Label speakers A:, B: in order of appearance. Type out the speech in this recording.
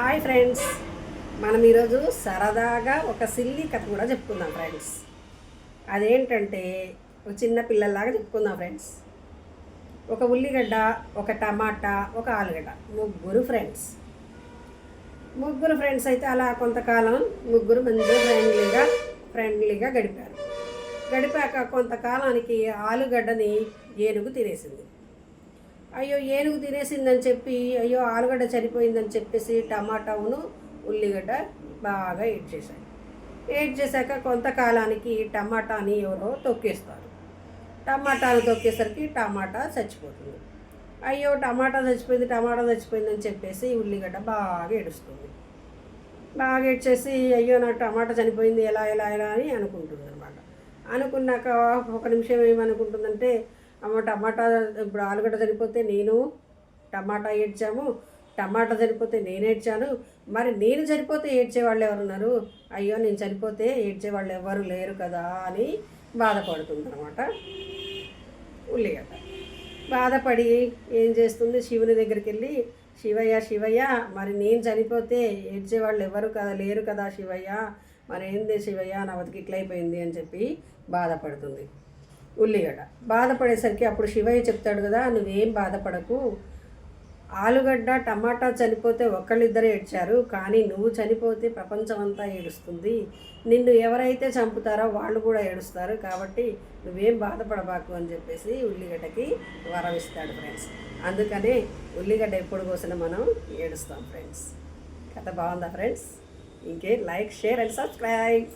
A: Hi friends. మనం ఈరోజు సరదాగా ఒక సిల్లి కథ కూడా చెప్పుకుందాం ఫ్రెండ్స్. అదేంటంటే ఒక చిన్న పిల్లల్లాగా చెప్పుకుందాం ఫ్రెండ్స్. ఒక ఉల్లిగడ్డ ఒక టమాటా ఒక ఆలుగడ్డ. ముగ్గురు ఫ్రెండ్స్. ముగ్గురు ఫ్రెండ్స్ అయితే అలా కొంతకాలం ముగ్గురు మంచిగా ఫ్రెండ్లీగా ఫ్రెండ్లీగా గడిపారు. గడిపాక కొంతకాలానికి ఆలుగడ్డని ఏనుగు తినేసింది. అయ్యో ఏనుగు తినేసిందని చెప్పి అయ్యో ఆలుగడ్డ చనిపోయిందని చెప్పేసి టమాటాను ఉల్లిగడ్డ బాగా ఏడ్చేశాయి ఏడ్చేశాక కొంతకాలానికి టమాటాని ఎవరో తొక్కేస్తారు. టమాటాలు తొక్కేసరికి టమాటా చచ్చిపోతుంది. అయ్యో టమాటా చచ్చిపోయింది టమాటా చచ్చిపోయిందని చెప్పేసి ఉల్లిగడ్డ బాగా ఏడుస్తుంది. బాగా ఏడ్చేసి అయ్యో నాకు టమాటా చనిపోయింది ఎలా ఎలా ఎలా అని అనుకుంటుంది అనమాట అనుకున్నాక ఒక నిమిషం ఏమనుకుంటుందంటే అమ్మ టమాటా ఇప్పుడు ఆలుగడ్డ చనిపోతే నేను టమాటా ఏడ్చాము. టమాటా చనిపోతే నేను ఏడ్చాను. మరి నేను చనిపోతే ఏడ్చేవాళ్ళు ఎవరున్నారు? అయ్యో నేను చనిపోతే ఏడ్చేవాళ్ళు ఎవరు లేరు కదా అని బాధపడుతుంది అనమాట ఉల్లిగడ్డ బాధపడి ఏం చేస్తుంది? శివుని దగ్గరికి వెళ్ళి శివయ్య శివయ్య మరి నేను చనిపోతే ఏడ్చేవాళ్ళు ఎవరు కదా లేరు కదా శివయ్య? మరి ఏంది శివయ్య నా బతికి ఇట్లయిపోయింది అని చెప్పి బాధపడుతుంది. ఉల్లిగడ్డ. బాధపడేసరికి అప్పుడు శివయ్య చెప్తాడు కదా నువ్వేం బాధపడకు. ఆలుగడ్డ టమాటా చనిపోతే ఒకళ్ళిద్దరే ఏడ్చారు కానీ నువ్వు చనిపోతే ప్రపంచం అంతా ఏడుస్తుంది. నిన్ను ఎవరైతే చంపుతారో వాళ్ళు కూడా ఏడుస్తారు. కాబట్టి నువ్వేం బాధపడబాకు అని చెప్పేసి ఉల్లిగడ్డకి వరం ఇస్తాడు ఫ్రెండ్స్. అందుకనే ఉల్లిగడ్డ ఎప్పుడు కోసిన మనం ఏడుస్తాం ఫ్రెండ్స్. కథ బాగుందా ఫ్రెండ్స్? ఇంకే? Like share and subscribe.